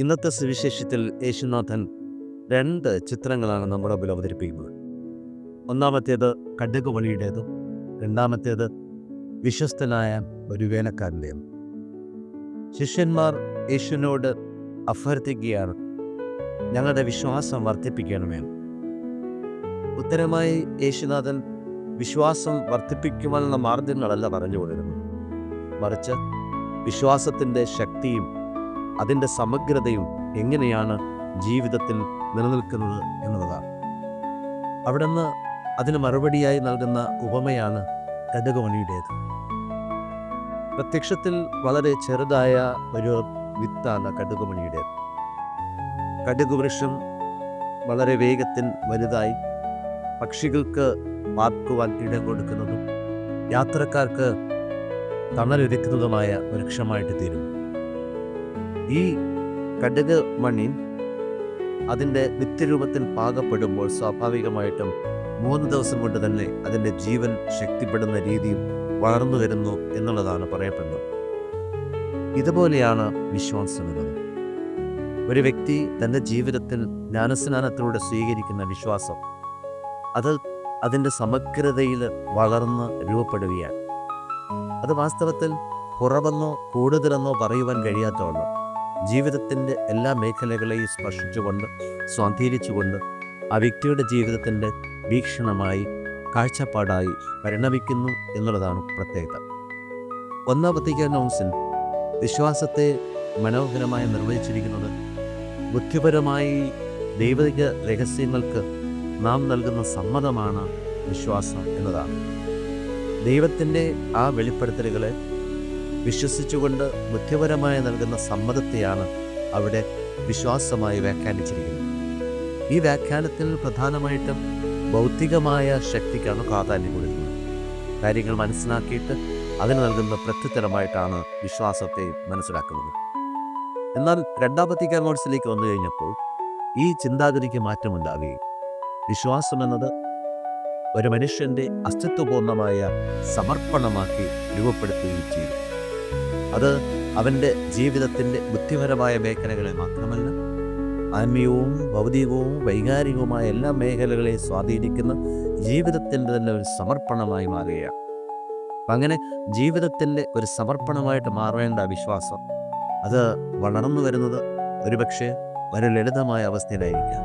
ഇന്നത്തെ സുവിശേഷത്തിൽ യേശുനാഥൻ രണ്ട് ചിത്രങ്ങളാണ് നമ്മുടെ മുമ്പിൽ അവതരിപ്പിക്കുന്നത്. ഒന്നാമത്തേത് കടുകുവളിയുടേതും രണ്ടാമത്തേത് വിശ്വസ്തനായ ഒരു വേലക്കാരന്റെയും. ശിഷ്യന്മാർ യേശുവിനോട് അഭ്യർത്ഥിക്കുകയാണ് ഞങ്ങളുടെ വിശ്വാസം വർദ്ധിപ്പിക്കണമേ. ഉത്തരമായി യേശുനാഥൻ വിശ്വാസം വർദ്ധിപ്പിക്കുവാനുള്ള മാർഗങ്ങളല്ല പറഞ്ഞു കൊടുക്കുന്നത് മറിച്ച് വിശ്വാസത്തിന്റെ ശക്തിയും അതിന്റെ സമഗ്രതയും എങ്ങനെയാണ് ജീവിതത്തിൽ നിലനിൽക്കുന്നത് എന്നുള്ളതാണ് അവിടുന്ന് അതിന് മറുപടിയായി നൽകുന്ന ഉപമയാണ് കടുകുമണിയുടേത് പ്രത്യക്ഷത്തിൽ വളരെ ചെറുതായ ഒരു വിത്താണ് കടുകുമണിയുടേത് കടുകുവൃക്ഷം വളരെ വേഗത്തിൽ വലുതായി പക്ഷികൾക്ക് പാർക്കുവാൻ ഇടം കൊടുക്കുന്നതും യാത്രക്കാർക്ക് തണലൊരുക്കുന്നതുമായ വൃക്ഷമായിട്ട് തീരുന്നു. ഈ കടുക് മണ്ണിൻ അതിന്റെ നിത്യരൂപത്തിൽ പാകപ്പെടുമ്പോൾ സ്വാഭാവികമായിട്ടും മൂന്ന് ദിവസം കൊണ്ട് തന്നെ അതിന്റെ ജീവൻ ശക്തിപ്പെടുന്ന രീതിയിൽ വളർന്നു വരുന്നു എന്നുള്ളതാണ് പറയപ്പെടുന്നത്. ഇതുപോലെയാണ് വിശ്വാസം എന്നത് ഒരു വ്യക്തി തന്റെ ജീവിതത്തിൽ ജ്ഞാനസ്നാനത്തിലൂടെ സ്വീകരിക്കുന്ന വിശ്വാസം അത് അതിന്റെ സമഗ്രതയിൽ വളർന്ന് രൂപപ്പെടുകയാണ്. അത് വാസ്തവത്തിൽ കുറവെന്നോ കൂടുതലെന്നോ പറയുവാൻ കഴിയാത്തതുള്ളൂ ജീവിതത്തിന്റെ എല്ലാ മേഖലകളെയും സ്പർശിച്ചുകൊണ്ട് സ്വാധീനിച്ചുകൊണ്ട് ആ വ്യക്തിയുടെ ജീവിതത്തിന്റെ വീക്ഷണമായി കാഴ്ചപ്പാടായി പരിണമിക്കുന്നു എന്നുള്ളതാണ് പ്രത്യേകത. ഒന്നാം വത്തിക്കാൻ വിശ്വാസത്തെ മനോഹരമായി നിർവഹിച്ചിരിക്കുന്നത് ബുദ്ധിപരമായി ദൈവിക രഹസ്യങ്ങൾക്ക് നാം നൽകുന്ന സമ്മതമാണ് വിശ്വാസം എന്നതാണ്. ദൈവത്തിന്റെ ആ വെളിപ്പെടുത്തലുകളെ വിശ്വസിച്ചുകൊണ്ട് ബുദ്ധിപരമായി നൽകുന്ന സമ്മതത്തെയാണ് അവിടെ വിശ്വാസമായി വ്യാഖ്യാനിച്ചിരിക്കുന്നത്. ഈ വ്യാഖ്യാനത്തിൽ പ്രധാനമായിട്ടും ഭൗതികമായ ശക്തിക്കാണ് പ്രാധാന്യം കൊടുക്കുന്നത്. കാര്യങ്ങൾ മനസ്സിലാക്കിയിട്ട് അതിന് നൽകുന്ന പ്രത്യുത്തരമായിട്ടാണ് വിശ്വാസത്തെ മനസ്സിലാക്കുന്നത്. എന്നാൽ രണ്ടാമത്തെ കർമോട്സിലേക്ക് വന്നു കഴിഞ്ഞപ്പോൾ ഈ ചിന്താഗതിക്ക് മാറ്റമുണ്ടാവുകയും വിശ്വാസം എന്നത് ഒരു മനുഷ്യന്റെ അസ്തിത്വപൂർണമായ സമർപ്പണമാക്കി രൂപപ്പെടുത്തുകയും ചെയ്തു. അത് അവന്റെ ജീവിതത്തിന്റെ ബുദ്ധിപരമായ മേഖലകളെ മാത്രമല്ല ആത്മീയവും ഭൗതികവും വൈകാരികവുമായ എല്ലാ മേഖലകളെയും സ്വാധീനിക്കുന്ന ജീവിതത്തിന്റെ തന്നെ ഒരു സമർപ്പണമായി മാറുകയാണ്. അപ്പം അങ്ങനെ ജീവിതത്തിന്റെ ഒരു സമർപ്പണമായിട്ട് മാറേണ്ട വിശ്വാസം അത് വളർന്നു വരുന്നത് ഒരുപക്ഷെ ഒരു ലളിതമായ അവസ്ഥയിലായിരിക്കാം.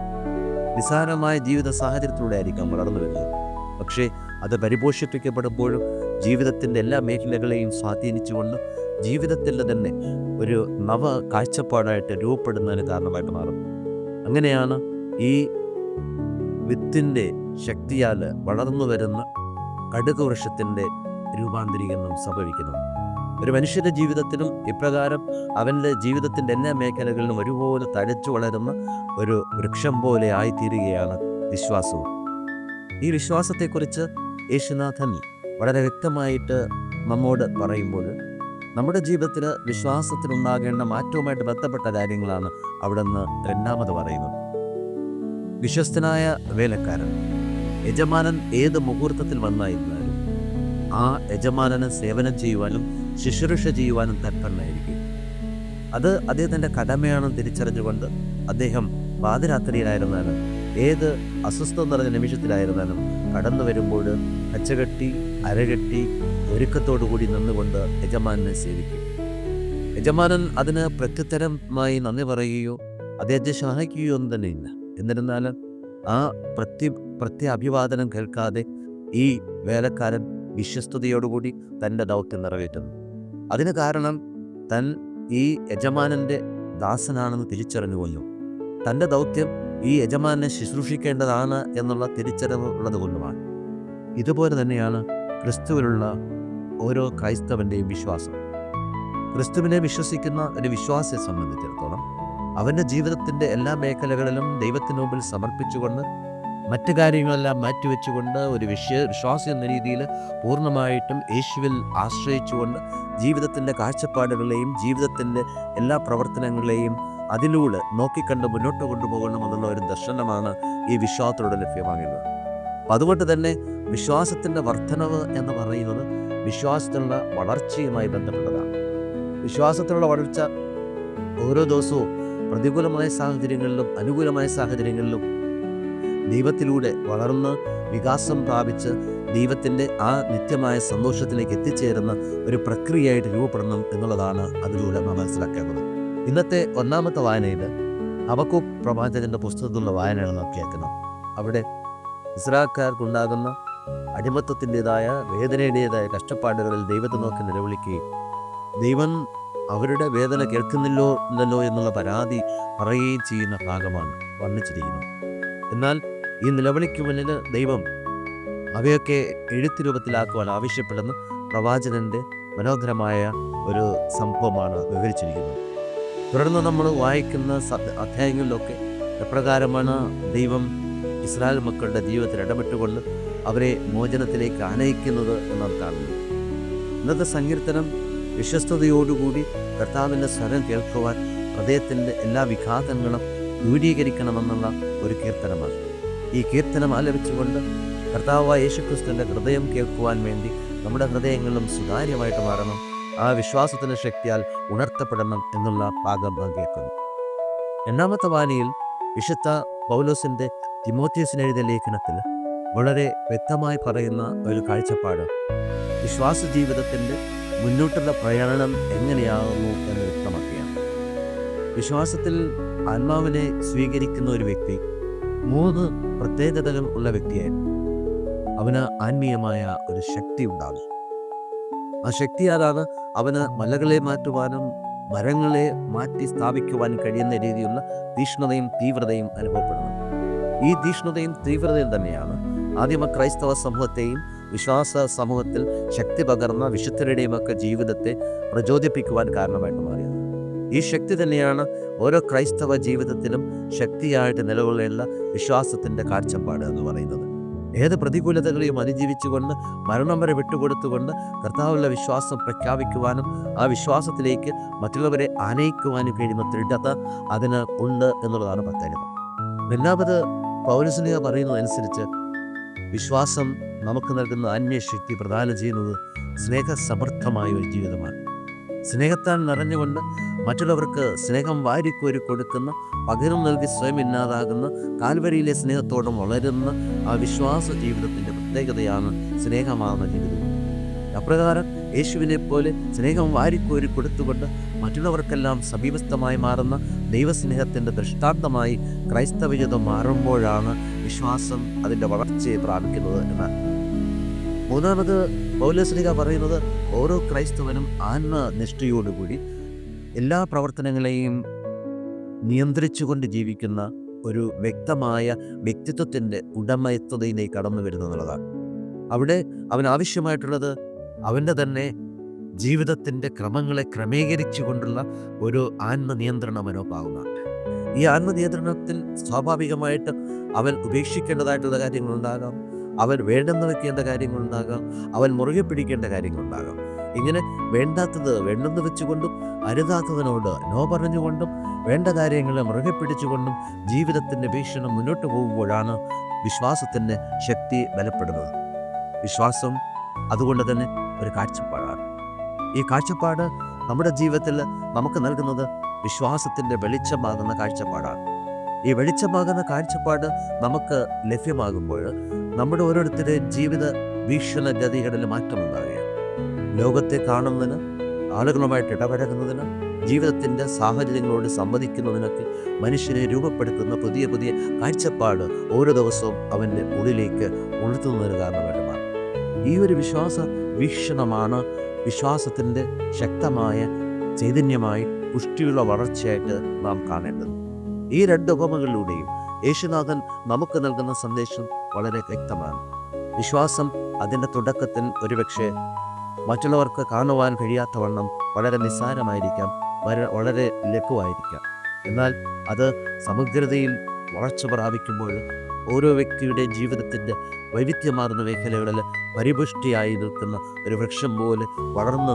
നിസ്സാരമായ ജീവിത സാഹചര്യത്തിലൂടെ ആയിരിക്കാം വളർന്നു വരുന്നത്. പക്ഷേ അത് പരിപോഷിപ്പിക്കപ്പെടുമ്പോഴും ജീവിതത്തിന്റെ എല്ലാ മേഖലകളെയും സ്വാധീനിച്ചുകൊണ്ട് ജീവിതത്തിൽ തന്നെ ഒരു നവ കാഴ്ചപ്പാടായിട്ട് രൂപപ്പെടുന്നതിന് കാരണമായിട്ട് മാറും. അങ്ങനെയാണ് ഈ വിത്തിന്റെ ശക്തിയാൽ വളർന്നു വരുന്ന കടുക് വൃക്ഷത്തിന്റെ രൂപാന്തരീകരണം സംഭവിക്കുന്നത്. ഒരു മനുഷ്യന്റെ ജീവിതത്തിലും ഇപ്രകാരം അവന്റെ ജീവിതത്തിന്റെ എല്ലാ മേഖലകളിലും ഒരുപോലെ തഴച്ചു വളരുന്ന ഒരു വൃക്ഷം പോലെ ആയിത്തീരുകയാണ് വിശ്വാസവും. ഈ വിശ്വാസത്തെക്കുറിച്ച് യേശുനാഥൻ വളരെ വ്യക്തമായിട്ട് നമ്മോട് പറയുമ്പോൾ നമ്മുടെ ജീവിതത്തിൽ വിശ്വാസത്തിനുണ്ടാകേണ്ട മാറ്റവുമായിട്ട് ബന്ധപ്പെട്ട കാര്യങ്ങളാണ് അവിടെ നിന്ന് രണ്ടാമത് പറയുന്നത്. വിശ്വസ്തനായ വേലക്കാരൻ യജമാനൻ ഏത് മുഹൂർത്തത്തിൽ വന്നായിരുന്നാലും ആ യജമാനന് സേവനം ചെയ്യുവാനും ശുശ്രൂഷ ചെയ്യുവാനും തൽപ്പരനായിരിക്കും അത് അദ്ദേഹത്തിന്റെ കടമയാണെന്ന് തിരിച്ചറിഞ്ഞുകൊണ്ട് അദ്ദേഹം പാതിരാത്രിയിലായിരുന്നാലും ഏത് അസ്വസ്ഥം നിറഞ്ഞ നിമിഷത്തിലായിരുന്നാലും കടന്നു വരുമ്പോൾ കച്ചകെട്ടി അരകെട്ടി ഒരുക്കത്തോടു കൂടി നിന്നുകൊണ്ട് യജമാനെ സേവിക്കും. യജമാനൻ അതിന് പ്രത്യുത്തരമായി നന്ദി പറയുകയോ അദ്ദേഹത്തെ സഹായിക്കുകയോ ഒന്നും തന്നെ ഇല്ല. എന്നിരുന്നാലും ആ പ്രത്യ പ്രത്യ അഭിവാദനം കേൾക്കാതെ ഈ വേലക്കാരൻ വിശ്വസ്തയോടുകൂടി തന്റെ ദൗത്യം നിറവേറ്റുന്നു. അതിന് കാരണം തൻ ഈ യജമാനന്റെ ദാസനാണെന്ന് തിരിച്ചറിഞ്ഞുകൊണ്ടു തന്റെ ദൗത്യം ഈ യജമാനെ ശുശ്രൂഷിക്കേണ്ടതാണ് എന്നുള്ള തിരിച്ചറിവ് ഉള്ളത് കൊണ്ടുമാണ് ഇതുപോലെ തന്നെയാണ് ക്രിസ്തുവിലുള്ള ഓരോ ക്രൈസ്തവന്റെയും വിശ്വാസം. ക്രിസ്തുവിനെ വിശ്വസിക്കുന്ന ഒരു വിശ്വാസിയെ സംബന്ധിച്ചിടത്തോളം അവന്റെ ജീവിതത്തിന്റെ എല്ലാ മേഖലകളിലും ദൈവത്തിന് മുമ്പിൽ സമർപ്പിച്ചുകൊണ്ട് മറ്റ് കാര്യങ്ങളെല്ലാം മാറ്റിവെച്ചുകൊണ്ട് ഒരു വിശ്വ വിശ്വാസി എന്ന രീതിയിൽ പൂർണമായിട്ടും യേശുവിൽ ആശ്രയിച്ചുകൊണ്ട് ജീവിതത്തിന്റെ കാഴ്ചപ്പാടുകളെയും ജീവിതത്തിന്റെ എല്ലാ പ്രവർത്തനങ്ങളെയും അതിലൂടെ നോക്കിക്കണ്ട് മുന്നോട്ട് കൊണ്ടുപോകണമെന്നുള്ള ഒരു ദർശനമാണ് ഈ വിശ്വാസത്തിലൂടെ ലഭ്യമാകുന്നത്. അതുകൊണ്ട് തന്നെ വിശ്വാസത്തിന്റെ വർധനവ് എന്ന് പറയുന്നത് വിശ്വാസത്തിലുള്ള വളർച്ചയുമായി ബന്ധപ്പെട്ടതാണ്. വിശ്വാസത്തിലുള്ള വളർച്ച ഓരോ ദിവസവും പ്രതികൂലമായ സാഹചര്യങ്ങളിലും അനുകൂലമായ സാഹചര്യങ്ങളിലും ദൈവത്തിലൂടെ വളർന്ന് വികാസം പ്രാപിച്ച് ദൈവത്തിന്റെ ആ നിത്യമായ സന്തോഷത്തിലേക്ക് എത്തിച്ചേരുന്ന ഒരു പ്രക്രിയയായിട്ട് രൂപപ്പെടണം എന്നുള്ളതാണ് അതിലൂടെ നാം മനസ്സിലാക്കേണ്ടത്. ഇന്നത്തെ ഒന്നാമത്തെ വായനയിൽ അവക്കു പ്രവാചകന്റെ പുസ്തകത്തിലുള്ള വായനകൾ നാം കേൾക്കണം അവിടെ ഇസ്രാക്കാർക്കുണ്ടാകുന്ന അടിമത്തത്തിന്റെതായ വേദനയുടേതായ കഷ്ടപ്പാടുകളിൽ ദൈവത്തെ നോക്കി നിലവിളിക്കുകയും ദൈവം അവരുടെ വേദന കേൾക്കുന്നില്ലോ ഇല്ലല്ലോ എന്നുള്ള പരാതി പറയുകയും ചെയ്യുന്ന ഭാഗമാണ് വർണിച്ചിരിക്കുന്നത്. എന്നാൽ ഈ നിലവിളിക്ക് മുന്നിൽ ദൈവം അവയൊക്കെ എഴുത്ത് രൂപത്തിലാക്കുവാൻ ആവശ്യപ്പെടുന്ന പ്രവാചകന്റെ മനോഹരമായ ഒരു സംഭവമാണ് വിവരിച്ചിരിക്കുന്നത്. തുടർന്ന് നമ്മൾ വായിക്കുന്ന അധ്യായങ്ങളിലൊക്കെ എപ്രകാരമാണ് ദൈവം ഇസ്രായേൽ മക്കളുടെ ജീവിതത്തിൽ ഇടപെട്ടുകൊണ്ട് അവരെ മോചനത്തിലേക്ക് ആനയിക്കുന്നത് നാം കാണുന്നു. ഇന്നത്തെ സങ്കീർത്തനം വിശ്വസ്തയോടുകൂടി കർത്താവിന്റെ സ്വരം കേൾക്കുവാൻ ഹൃദയത്തിന്റെ എല്ലാ വിഘാതങ്ങളും ദൂരീകരിക്കണമെന്നുള്ള ഒരു കീർത്തനമാണ്. ഈ കീർത്തനം ആലപിച്ചുകൊണ്ട് കർത്താവായ യേശുക്രിസ്തുവിന്റെ ഹൃദയം കേൾക്കുവാൻ വേണ്ടി നമ്മുടെ ഹൃദയങ്ങളും സുതാര്യമായിട്ട് മാറണം. ആ വിശ്വാസത്തിന്റെ ശക്തിയാൽ ഉണർത്തപ്പെടണം എന്നുള്ള ഭാഗം കേൾക്കുന്നു. രണ്ടാമത്തെ വാനിയിൽ വിശുദ്ധ പൗലോസിന്റെ തിമോത്യസിന് എഴുതിയ ലേഖനത്തിൽ വളരെ വ്യക്തമായി പറയുന്ന ഒരു കാഴ്ചപ്പാട്. വിശ്വാസ ജീവിതത്തിന്റെ മുന്നോട്ടുള്ള പ്രയാണം എങ്ങനെയാകുന്നു എന്ന് വ്യക്തമാക്കുകയാണ് വിശ്വാസത്തിൽ ആത്മാവിനെ സ്വീകരിക്കുന്ന ഒരു വ്യക്തി മൂന്ന് പ്രത്യേകതകൾ ഉള്ള വ്യക്തിയായിരുന്നു അവന് ആത്മീയമായ ഒരു ശക്തി ഉണ്ടാകും. ആ ശക്തിയാലാണ് അവന് മലകളെ മാറ്റുവാനും മരങ്ങളെ മാറ്റി സ്ഥാപിക്കുവാനും കഴിയുന്ന രീതിയിലുള്ള തീഷ്ണതയും തീവ്രതയും അനുഭവപ്പെടുന്നത് ഈ തീഷ്ണതയും തീവ്രതയും തന്നെയാണ് ആദിമ ക്രൈസ്തവ സമൂഹത്തെയും വിശ്വാസ സമൂഹത്തിൽ ശക്തി പകർന്ന വിശുദ്ധരുടെയും ഒക്കെ ജീവിതത്തെ പ്രചോദിപ്പിക്കുവാൻ കാരണമായിട്ട് മാറിയത്. ഈ ശക്തി തന്നെയാണ് ഓരോ ക്രൈസ്തവ ജീവിതത്തിലും ശക്തിയായിട്ട് നിലകൊള്ളുന്ന വിശ്വാസത്തിന്റെ കാഴ്ചപ്പാട് എന്ന് പറയുന്നത്. ഏത് പ്രതികൂലതകളെയും അതിജീവിച്ചുകൊണ്ട് മരണം വരെ വിട്ടുകൊടുത്തുകൊണ്ട് കർത്താവുള്ള വിശ്വാസം പ്രഖ്യാപിക്കുവാനും ആ വിശ്വാസത്തിലേക്ക് മറ്റുള്ളവരെ ആനയിക്കുവാനും കഴിയുന്ന ദൃഢത അതിന് ഉണ്ട് എന്നുള്ളതാണ് പ്രത്യേകത രണ്ടാമത് പൗരസ്ലിക പറയുന്നതനുസരിച്ച് വിശ്വാസം നമുക്ക് നൽകുന്ന അന്യശക്തി ശക്തി പ്രദാനം ചെയ്യുന്നത് സ്നേഹസമർത്ഥമായ ഒരു ജീവിതമാണ്. സ്നേഹത്താൽ നിറഞ്ഞുകൊണ്ട് മറ്റുള്ളവർക്ക് സ്നേഹം വാരിക്കോരി കൊടുക്കുന്ന പകരം നൽകി സ്വയം ഇല്ലാതാകുന്ന കാൽവരിയിലെ സ്നേഹത്തോടും വളരുന്ന ആ വിശ്വാസ ജീവിതത്തിന്റെ പ്രത്യേകതയാണ് സ്നേഹമാകുന്ന ജീവിതം. അപ്രകാരം യേശുവിനെ പോലെ സ്നേഹം വാരിക്കോരി കൊടുത്തുകൊണ്ട് മറ്റുള്ളവർക്കെല്ലാം സമീപസ്ഥമായി മാറുന്ന ദൈവസ്നേഹത്തിന്റെ ദൃഷ്ടാന്തമായി ക്രൈസ്തവ ജീവിതം മാറുമ്പോഴാണ് വിശ്വാസം അതിന്റെ വളർച്ചയെ പ്രാപിക്കുന്നത് എന്ന്. മൂന്നാമത് പൗലസ്ലിക പറയുന്നത് ഓരോ ക്രൈസ്തവനും ആത്മനിഷ്ഠയോടുകൂടി എല്ലാ പ്രവർത്തനങ്ങളെയും നിയന്ത്രിച്ചുകൊണ്ട് ജീവിക്കുന്ന ഒരു വ്യക്തമായ വ്യക്തിത്വത്തിന്റെ ഉടമയത്വതയിലേക്ക് കടന്നു വരുന്നതാണ് അവിടെ അവൻ ആവശ്യമായിട്ടുള്ളത് അവന്റെ തന്നെ ജീവിതത്തിന്റെ ക്രമങ്ങളെ ക്രമീകരിച്ചുകൊണ്ടുള്ള ഒരു ആത്മനിയന്ത്രണ മനോഭാവമാണ് ഈ ആത്മനിയന്ത്രണത്തിൽ സ്വാഭാവികമായിട്ട് അവൻ ഉപേക്ഷിക്കേണ്ടതായിട്ടുള്ള കാര്യങ്ങളുണ്ടാകാം. അവൻ വേണ്ടെന്ന് വെക്കേണ്ട കാര്യങ്ങളുണ്ടാകാം. അവൻ മുറുകെ പിടിക്കേണ്ട കാര്യങ്ങളുണ്ടാകാം. ഇങ്ങനെ വേണ്ടാത്തത് വേണ്ടെന്ന് വെച്ചുകൊണ്ടും അരുതാത്തതിനോട് നോ പറഞ്ഞുകൊണ്ടും വേണ്ട കാര്യങ്ങളെ മുറുകെ പിടിച്ചുകൊണ്ടും ജീവിതത്തിന്റെ വീക്ഷണം മുന്നോട്ട് പോകുമ്പോഴാണ് വിശ്വാസത്തിന്റെ ശക്തി ബലപ്പെടുന്നത്. വിശ്വാസം അതുകൊണ്ട് തന്നെ ഒരു കാഴ്ചപ്പാടാണ്. ഈ കാഴ്ചപ്പാട് നമ്മുടെ ജീവിതത്തിൽ നമുക്ക് നൽകുന്നത് വിശ്വാസത്തിന്റെ വെളിച്ചമാകുന്ന കാഴ്ചപ്പാടാണ്. ഈ വെളിച്ചമാകുന്ന കാഴ്ചപ്പാട് നമുക്ക് ലഭ്യമാകുമ്പോൾ നമ്മുടെ ഓരോരുത്തരുടെയും ജീവിത വീക്ഷണഗതികളിൽ ഗതികളിൽ മാറ്റമുണ്ടാകുകയാണ് ലോകത്തെ കാണുന്നതിന് ആളുകളുമായിട്ട് ഇടപഴകുന്നതിന് ജീവിതത്തിന്റെ സാഹചര്യങ്ങളോട് സംവദിക്കുന്നതിനൊക്കെ മനുഷ്യനെ രൂപപ്പെടുത്തുന്ന പുതിയ പുതിയ കാഴ്ചപ്പാട് ഓരോ ദിവസവും അവന്റെ ഉള്ളിലേക്ക് ഉണർത്തുന്നതിന് കാരണമായിട്ട് മാറും. ഈ ഒരു വിശ്വാസ വീക്ഷണമാണ് വിശ്വാസത്തിന്റെ ശക്തമായ ചൈതന്യമായി പുഷ്ടിയുള്ള വളർച്ചയായിട്ട് നാം കാണേണ്ടത്. ഈ രണ്ട് ഉപമകളിലൂടെയും യേശുനാഥൻ നമുക്ക് നൽകുന്ന സന്ദേശം വളരെ വ്യക്തമാണ്. വിശ്വാസം അതിന്റെ തുടക്കത്തിൽ ഒരുപക്ഷെ മറ്റുള്ളവർക്ക് കാണുവാൻ കഴിയാത്ത കഴിയാത്തവണ്ണം വളരെ നിസ്സാരമായിരിക്കാം വളരെ ലഘുവായിരിക്കാം. എന്നാൽ അത് സമഗ്രതയിൽ വളർച്ച പ്രാപിക്കുമ്പോൾ ഓരോ വ്യക്തിയുടെ ജീവിതത്തിന്റെ വൈവിധ്യമാർന്ന മേഖലകളിൽ പരിപുഷ്ടിയായി നിൽക്കുന്ന ഒരു വൃക്ഷം പോലെ വളർന്ന്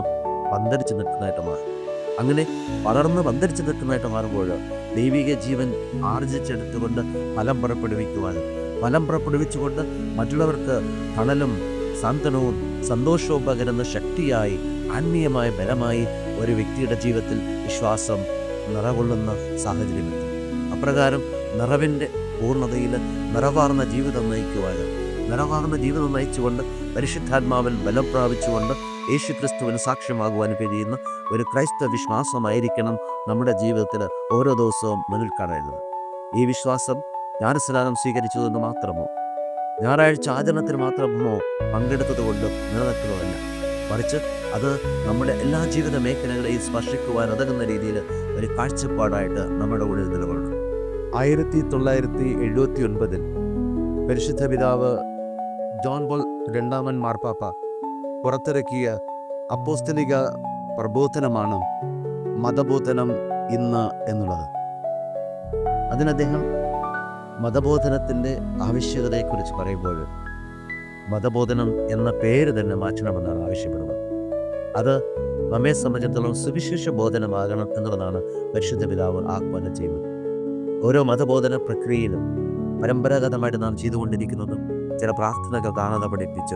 പന്തരിച്ച് നിൽക്കുന്നതായിട്ട് മാറും. അങ്ങനെ വളർന്ന് പന്തരിച്ച് നിൽക്കുന്നതായിട്ട് മാറുമ്പോൾ ദൈവിക ജീവൻ ആർജിച്ചെടുത്തുകൊണ്ട് ഫലം പുറപ്പെടുവിക്കുവാനും ഫലം പുറപ്പെടുവിച്ചുകൊണ്ട് മറ്റുള്ളവർക്ക് തണലും സാന്ത്വനവും സന്തോഷവും പകരുന്ന ശക്തിയായി ആത്മീയമായ ബലമായി ഒരു വ്യക്തിയുടെ ജീവിതത്തിൽ വിശ്വാസം നിറകൊള്ളുന്ന സാഹചര്യമെത്തും. അപ്രകാരം നിറവിന്റെ പൂർണതയിൽ നിറവാർന്ന ജീവിതം നയിക്കുവാനും നിറവാർന്ന ജീവിതം നയിച്ചുകൊണ്ട് പരിശുദ്ധാത്മാവിൽ ബലം പ്രാപിച്ചുകൊണ്ട് യേശു ക്രിസ്തുവിന് സാക്ഷ്യമാകുവാൻ കഴിയുന്ന ഒരു ക്രൈസ്തവ വിശ്വാസമായിരിക്കണം നമ്മുടെ ജീവിതത്തിൽ ഓരോ ദിവസവും മുന്നിൽ കാണുന്നത് ഈ വിശ്വാസം ജ്ഞാനസ്നാനം സ്വീകരിച്ചതെന്ന് മാത്രമോ? ഞായറാഴ്ച ആചരണത്തിന് മാത്രമോ പങ്കെടുത്തത് കൊണ്ട് നിലനിൽക്കുന്നതല്ല. മറിച്ച് അത് നമ്മുടെ എല്ലാ ജീവിത മേഖലകളെയും സ്പർശിക്കുവാൻ ഉതകുന്ന രീതിയിൽ ഒരു കാഴ്ചപ്പാടായിട്ട് നമ്മുടെ ഉള്ളിൽ നിലകൊള്ളണം ആയിരത്തി തൊള്ളായിരത്തി എഴുപത്തി ഒൻപതിൽ പരിശുദ്ധ പിതാവ് ജോൺ ബോൾ രണ്ടാമൻ മാർപ്പാപ്പ പുറത്തിറക്കിയ അപ്പോസ്തലിക പ്രബോധനമാണ് മതബോധനം ഇന്ന് എന്നുള്ളത്. അതിനദ്ദേഹം മതബോധനത്തിന്റെ ആവശ്യകതയെക്കുറിച്ച് പറയുമ്പോൾ മതബോധനം എന്ന പേര് തന്നെ മാറ്റണമെന്നാണ് ആവശ്യപ്പെടുന്നത്. അത് നമ്മെ സംബന്ധിച്ചിടത്തോളം സുവിശേഷ ബോധനമാകണം എന്നുള്ളതാണ് പരിശുദ്ധ പിതാവ് ആഹ്വാനം ചെയ്യുന്നത്. ഓരോ മതബോധന പ്രക്രിയയിലും പരമ്പരാഗതമായിട്ട് നാം ചെയ്തുകൊണ്ടിരിക്കുന്നതും ചില പ്രാർത്ഥനകൾ കാണാതെ പഠിപ്പിച്ചു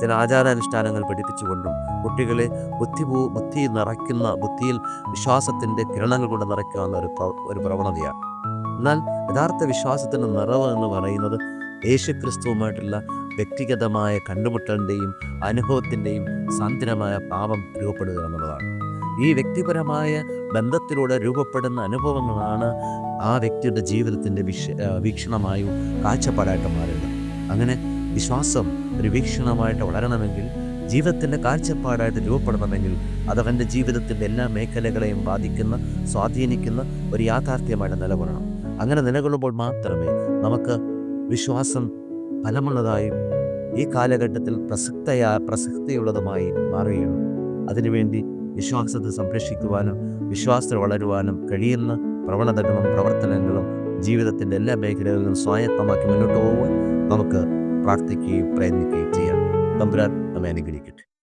ചില ആചാരാനുഷ്ഠാനങ്ങൾ പഠിപ്പിച്ചുകൊണ്ടും കുട്ടികളെ ബുദ്ധി പൂ- ബുദ്ധി നിറയ്ക്കുന്ന ബുദ്ധിയിൽ വിശ്വാസത്തിന്റെ കിരണങ്ങൾ കൊണ്ട് നിറയ്ക്കാവുന്ന ഒരു ഒരു പ്രവണതയാണ്. എന്നാൽ യഥാർത്ഥ വിശ്വാസത്തിന്റെ നിറവ് എന്ന് പറയുന്നത് യേശുക്രിസ്തുവുമായിട്ടുള്ള വ്യക്തിഗതമായ കണ്ടുമുട്ടലിന്റെയും അനുഭവത്തിന്റെയും സാന്ദ്രമായ പാപം രൂപപ്പെടുക എന്നുള്ളതാണ്. ഈ വ്യക്തിപരമായ ബന്ധത്തിലൂടെ രൂപപ്പെടുന്ന അനുഭവങ്ങളാണ് ആ വ്യക്തിയുടെ ജീവിതത്തിന്റെ വിഷ വീക്ഷണമായും കാഴ്ചപ്പാടായിട്ട് മാറുന്നത്. അങ്ങനെ വിശ്വാസം ഒരു വീക്ഷണമായിട്ട് വളരണമെങ്കിൽ ജീവിതത്തിന്റെ കാഴ്ചപ്പാടായിട്ട് രൂപപ്പെടണമെങ്കിൽ അത് അവന്റെ ജീവിതത്തിന്റെ എല്ലാ മേഖലകളെയും ബാധിക്കുന്ന സ്വാധീനിക്കുന്ന ഒരു യാഥാർത്ഥ്യമായിട്ട് നിലകൊള്ളണം. അങ്ങനെ നിലകൊള്ളുമ്പോൾ മാത്രമേ നമുക്ക് വിശ്വാസം ഫലമുള്ളതായും ഈ കാലഘട്ടത്തിൽ പ്രസക്തയാ പ്രസക്തിയുള്ളതുമായി മാറുകയുള്ളൂ. അതിനുവേണ്ടി വിശ്വാസത്തെ സംരക്ഷിക്കുവാനും വിശ്വാസത്തിൽ വളരുവാനും കഴിയുന്ന പ്രവണതകളും പ്രവർത്തനങ്ങളും ജീവിതത്തിന്റെ എല്ലാ മേഖലകളിലും സ്വായത്തമാക്കി മുന്നോട്ട് പോകുവാൻ നമുക്ക് പ്രാർത്ഥിക്കുകയും പ്രയത്നിക്കുകയും ചെയ്യാം. തമ്പുരാൻ നമ്മെ അനുഗ്രഹിക്കട്ടെ.